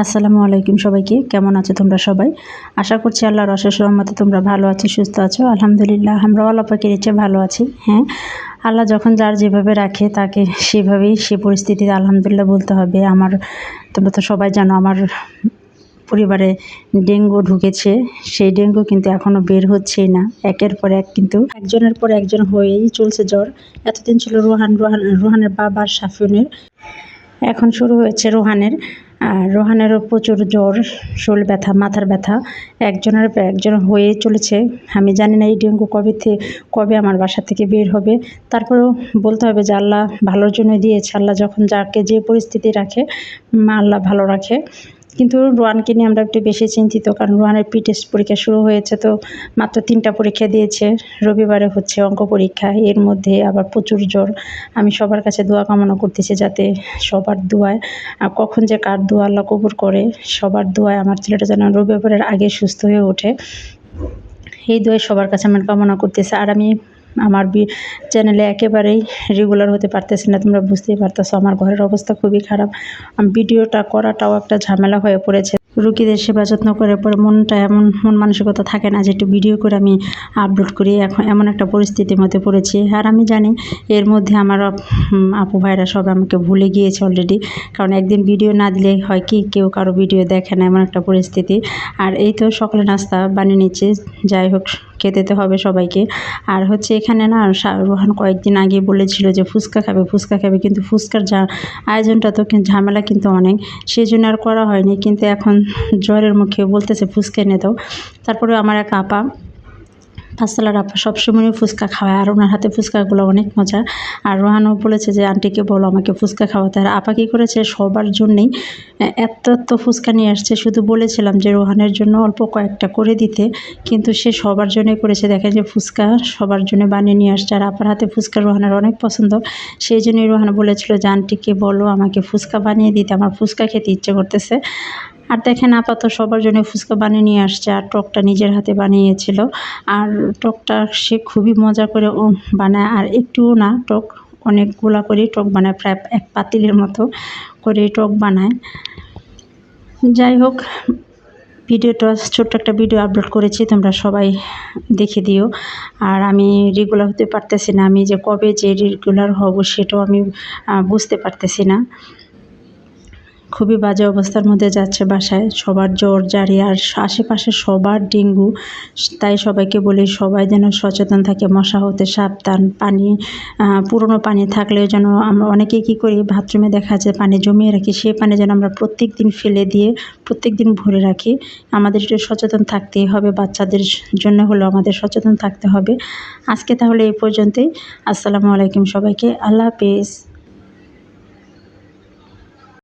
আসসালামু আলাইকুম সবাইকে। কেমন আছো তোমরা সবাই? আশা করছি আল্লাহর অশেষ রহমতে তোমরা ভালো আছো, সুস্থ আছো। আলহামদুলিল্লাহ, আমরাও আল্লাহ পাখির ইচ্ছে ভালো আছি হ্যাঁ। আল্লাহ যখন যার যেভাবে রাখে, তাকে সেভাবেই সে পরিস্থিতিতে আলহামদুলিল্লাহ বলতে হবে। আমার, তোমরা তো সবাই জানো, আমার পরিবারে ডেঙ্গু ঢুকেছে। সেই ডেঙ্গু কিন্তু এখনও বের হচ্ছেই না। একের পর এক কিন্তু একজনের পর একজন হয়েই চলছে জ্বর। এতদিন ছিল রোহান রোহান, রোহানের বাবার সাফিনের এখন শুরু হয়েছে রোহানের। আর রোহানেরও প্রচুর জ্বর, শরীর ব্যথা, মাথার ব্যথা। একজনের, একজন হয়ে চলেছে। আমি জানি না এই ডেঙ্গু কবে কবে আমার বাসা থেকে বের হবে। তারপরেও বলতে হবে যে আল্লাহ ভালোর জন্য দিয়েছে। আল্লাহ যখন যাকে যে পরিস্থিতি রাখে আল্লাহ ভালো রাখে। কিন্তু রোয়ানকে নিয়ে আমরা একটু বেশি চিন্তিত, কারণ রোয়ানের পি টেস্ট পরীক্ষা শুরু হয়েছে তো মাত্র তিনটা পরীক্ষা দিয়েছে। রবিবারে হচ্ছে অঙ্ক পরীক্ষা, এর মধ্যে আবার প্রচুর জ্বর। আমি সবার কাছে দোয়া কামনা করতেছি যাতে সবার দোয়ায় কখন যে কার দোয়া আল্লাহ কবুর করে, সবার দোয়ায় আমার ছেলেটা যেন রবিবারের আগে সুস্থ হয়ে ওঠে। এই দোয়ায় সবার কাছে আমার কামনা করতেছে। আর আমি আমার বি চ্যানেলে একেবারেই রেগুলার হতে পারতেছি না, তোমরা বুঝতেই পারতেছো, আমার ঘরের অবস্থা খুবই খারাপ। ভিডিওটা করাটাও একটা ঝামেলা হয়ে পড়েছে। রুগীদের সেবা যত্ন করে পরে মনটা এমন, মন মানসিকতা থাকে না যে একটু ভিডিও করে আমি আপলোড করি। এখন এমন একটা পরিস্থিতির মধ্যে পড়েছি। আর আমি জানি এর মধ্যে আমার আপু ভাইরা সব আমাকে ভুলে গিয়েছে অলরেডি কারণ একদিন ভিডিও না দিলে হয় কি, কেউ কারও ভিডিও দেখে না, এমন একটা পরিস্থিতি। আর এই তো সকালে নাস্তা বানিয়ে নিচ্ছে। যাই হোক খেতে তো হবে সবাইকে। আর হচ্ছে এখানে না রোহান কয়েকদিন আগে বলেছিল যে ফুচকা খাবে ফুচকা খাবে, কিন্তু ফুচকার যা আয়োজনটা তো ঝামেলা কিন্তু অনেক। সেই জন্য আর করা হয়নি, কিন্তু এখন জ্বরের মুখে বলতেছে, ফুচকা এনে দাও। তারপরে আমার এক আপা পাঁচতলার আপা সবসময় ফুচকা খাওয়ায় আর ওনার হাতে ফুচকাগুলো অনেক মজা। আর রোহানও বলেছে যে, আন্টিকে বলো আমাকে ফুচকা খাওয়াতে। আর আপা কী করেছে, সবার জন্যেই এত এত ফুচকা নিয়ে আসছে। শুধু বলেছিলাম যে, রোহানের জন্য অল্প কয়েকটা করে দিতে। কিন্তু সে সবার জন্যই করেছে। দেখেন যে, ফুচকা সবার জন্য বানিয়ে নিয়ে আসছে। আর আপার হাতে ফুচকা রোহানের অনেক পছন্দ। সেই জন্যই রোহান বলেছিল যে, আন্টিকে বলো আমাকে ফুচকা বানিয়ে দিতে। আমার ফুচকা খেতে ইচ্ছে করতেছে। আর দেখেন আপাতত সবার জন্য ফুচকা বানিয়ে নিয়ে আসছে, আর টকটা নিজের হাতে বানিয়েছিল। আর টকটা সে খুবই মজা করে বানায়, আর একটুও না, টক অনেকগুলা করে টক বানায়, প্রায় এক পাতিলের মতো করে টক বানায়। যাই হোক, ভিডিওটা, ছোট্ট একটা ভিডিও আপলোড করেছি, তোমরা সবাই দেখে দিও। আর আমি রেগুলার হতে পারতেছি না, আমি যে কবে যে রেগুলার হব সেটাও আমি বুঝতে পারতেছি না। খুবই বাজে অবস্থার মধ্যে যাচ্ছে বাসায়। সবার জ্বর, জারি, আর আশেপাশে সবার ডেঙ্গু। তাই সবাইকে বলি, সবাই যেন সচেতন থাকে, মশা হতে সাবধান। পানি পুরনো পানি থাকলেও যেন আমরা অনেকে কী করি, বাথরুমে দেখা যায় পানি জমিয়ে রাখি সেই পানি যেন আমরা প্রত্যেক দিন ফেলে দিয়ে প্রত্যেক দিন ভরে রাখি। আমাদের একটু সচেতন থাকতেই হবে, বাচ্চাদের জন্য হলেও আমাদের সচেতন থাকতে হবে। আজকে তাহলে এই পর্যন্তই। আসসালামু আলাইকুম সবাইকে। আল্লাহ হাফিজ।